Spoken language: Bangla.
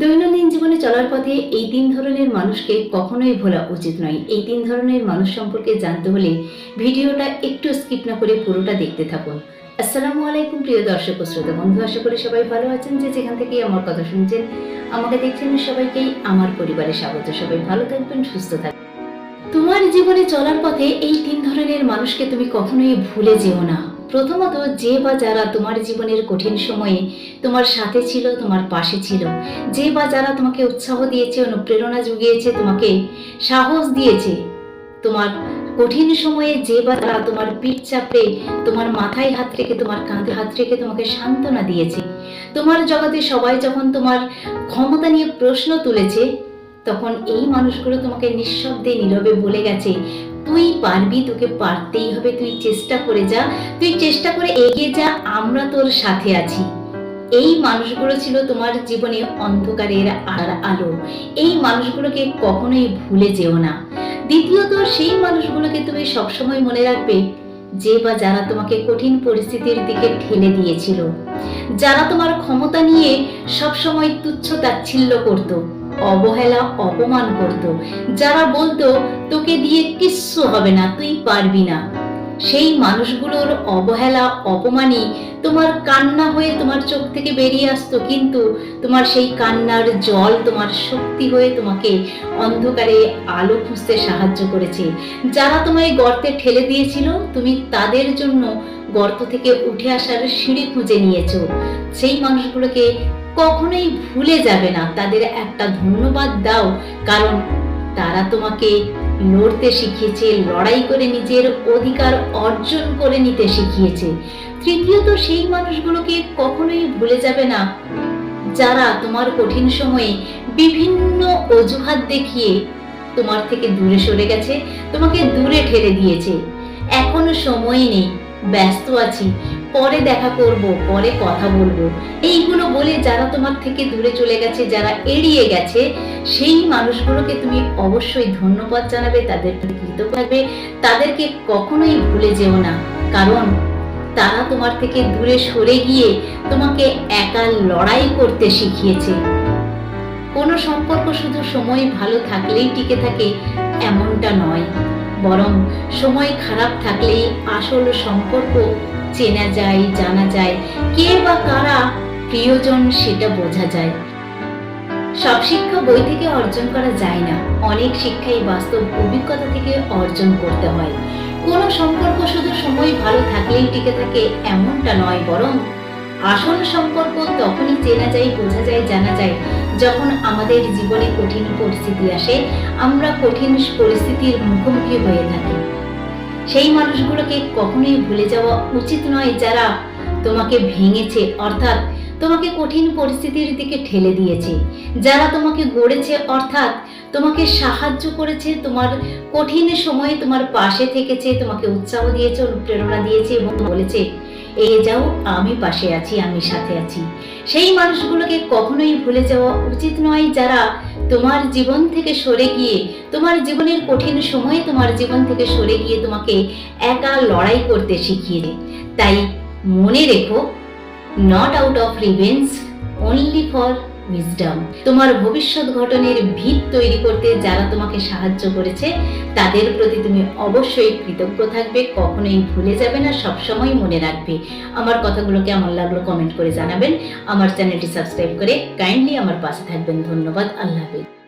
দৈনন্দিন জীবনে চলার পথে এই তিন ধরনের মানুষকে কখনোই ভোলা উচিত নয়। এই তিন ধরনের মানুষ সম্পর্কে জানতে হলে ভিডিওটা একটু স্কিপ না করে পুরোটা দেখতে থাকুন। আসসালামু আলাইকুম প্রিয় দর্শক ও শ্রোতা বন্ধু, আশা করি সবাই ভালো আছেন। যে যেখান থেকেই আমার কথা শুনছেন, আমাকে দেখছেন সবাইকেই আমার পরিবারে স্বাগত। সবাই ভালো থাকবেন, সুস্থ থাকবেন। তোমার জীবনে চলার পথে এই তিন ধরনের মানুষকে তুমি কখনোই ভুলে যেও না। প্রথমত যে বা যারা তোমার জীবনের কঠিন সময়ে তোমার সাথে ছিল, তোমার পাশে ছিল, যে বা যারা তোমাকে উৎসাহ দিয়েছে, অনুপ্রেরণা জুগিয়েছে, তোমাকে সাহস দিয়েছে, তোমার কঠিন সময়ে যে বা যারা তোমার পিঠ চাপড়ে, তোমার মাথায় হাত রেখে, তোমার কাঁধে হাত রেখে তোমাকে সান্ত্বনা দিয়েছে, তোমার জগতে সবাই যখন তোমার ক্ষমতা নিয়ে প্রশ্ন তুলেছে, তখন এই মানুষগুলো তোমাকে নিঃশব্দে, নীরবে বলে গেছে তুই পারবি, তোকে পারতেই হবে। তুই চেষ্টা করে যা, তুই চেষ্টা করে এগিয়ে যা, আমরা তোর সাথে আছি। এই মানুষগুলো ছিল তোমার জীবনে অন্ধকারের আর আলো। এই মানুষগুলোকে কখনোই ভুলে যেও না। দ্বিতীয়ত, সেই মানুষগুলোকে তুমি সবসময় মনে রাখবে, যে বা যারা তোমাকে কঠিন পরিস্থিতির দিকে ঠেলে দিয়েছিল। যারা তোমার ক্ষমতা নিয়ে সবসময় তুচ্ছ তাচ্ছিল্য করতো। অবহেলা, অপমান করত। যারা বলতো, তোকে দিয়ে কিচ্ছু হবে না, তুই পারবি না। সেই মানুষগুলোর অবহেলা, অপমানই তোমার কান্না হয়ে তোমার চোখ থেকে বেরিয়ে আসতো। কিন্তু তোমার সেই কান্নার জল, তোমার শক্তি হয়ে তোমাকে অন্ধকারে আলো খুঁজতে সাহায্য করেছে। যারা তোমায় গর্তে ঠেলে দিয়েছিল, তুমি তাদের জন্য গর্ত থেকে উঠে আসার সিঁড়ি খুঁজে নিয়েছ। সেই মানুষগুলোকে কখনোই ভুলে যাবে না। তাদের একটা ধন্যবাদ দাও, কারণ তারা তোমাকে লড়তে শিখিয়েছে, লড়াই করে নিজের অধিকার অর্জন করে নিতে শিখিয়েছে। তৃতীয়ত, সেই মানুষগুলোকে কখনোই ভুলে যাবে না। যারা তোমার কঠিন সময়ে বিভিন্ন অজুহাত দেখিয়ে তোমার থেকে দূরে সরে গেছে, তোমাকে দূরে ঠেলে দিয়েছে। এখনও সময় নেই। ব্যস্ত আছি, পরে দেখা করব, পরে কথা বলব। এইগুলো বলে যারা তোমার থেকে দূরে চলে গেছে, যারা এড়িয়ে গেছে, সেই মানুষগুলোকে তুমি অবশ্যই ধন্যবাদ জানাবে, তাদের কৃতজ্ঞ তাদেরকে কখনোই ভুলে যেও না, কারণ তারা তোমার থেকে দূরে সরে গিয়ে তোমাকে একা লড়াই করতে শিখিয়েছে। কোনো সম্পর্ক শুধু সময় ভালো থাকলেই টিকে থাকে, এমনটা নয়। বরং সময় খারাপ থাকলেই আসল সম্পর্ক চেনা যায়, জানা যায়। কে বা কারা প্রিয়জন সেটা বোঝা যায়। সব শিক্ষা বই থেকে অর্জন করা যায় না। অনেক শিক্ষাই বাস্তব অভিজ্ঞতা থেকে অর্জন করতে হয়। কোনো সম্পর্ক শুধু সময় ভালো থাকলেই টিকে থাকে এমনটা নয়, বরং আসল সম্পর্ক তখনই চেনা যায়, বোঝা যায়, জানা যায়। যখন আমাদের জীবনে কঠিন পরিস্থিতি আসে, আমরা কঠিন পরিস্থিতির মুখোমুখি হয়ে থাকি। সেই মানুষগুলোকে কখনোই ভুলে যাওয়া উচিত নয় যারা তোমাকে ভেঙেছে, অর্থাৎ তোমাকে কঠিন পরিস্থিতির দিকে ঠেলে দিয়েছে। যারা তোমাকে গড়েছে, অর্থাৎ তোমাকে সাহায্য করেছে, তোমার কঠিন সময়ে তোমার পাশে থেকেছে, তোমাকে উৎসাহ দিয়েছে, অনুপ্রেরণা দিয়েছে এবং বলেছে এ যাও, আমি পাশে আছি, আমি সাথে আছি। সেই মানুষগুলোকে কখনোই ভুলে যাওয়া উচিত নয় যারা তোমার জীবন থেকে সরে গিয়ে, তোমার জীবনের কঠিন সময়ে তোমার জীবন থেকে সরে গিয়ে তোমাকে একা লড়াই করতে শিখিয়ে তাই মনে রেখো not out of revenge only for wisdom তোমার ভবিষ্যৎ ঘটনের ভিত তৈরি করতে যারা তোমাকে সাহায্য করেছে, তাদের প্রতি তুমি অবশ্যই কৃতজ্ঞ থাকবে, কখনোই ভুলে যাবে না, সবসময় মনে রাখবে। আমার কথাগুলোকে আমার লাগল কমেন্ট করে জানাবেন। আমার চ্যানেলটি সাবস্ক্রাইব করে কাইন্ডলি আমার পাশে থাকবেন। ধন্যবাদ। আল্লাহ হাফেজ।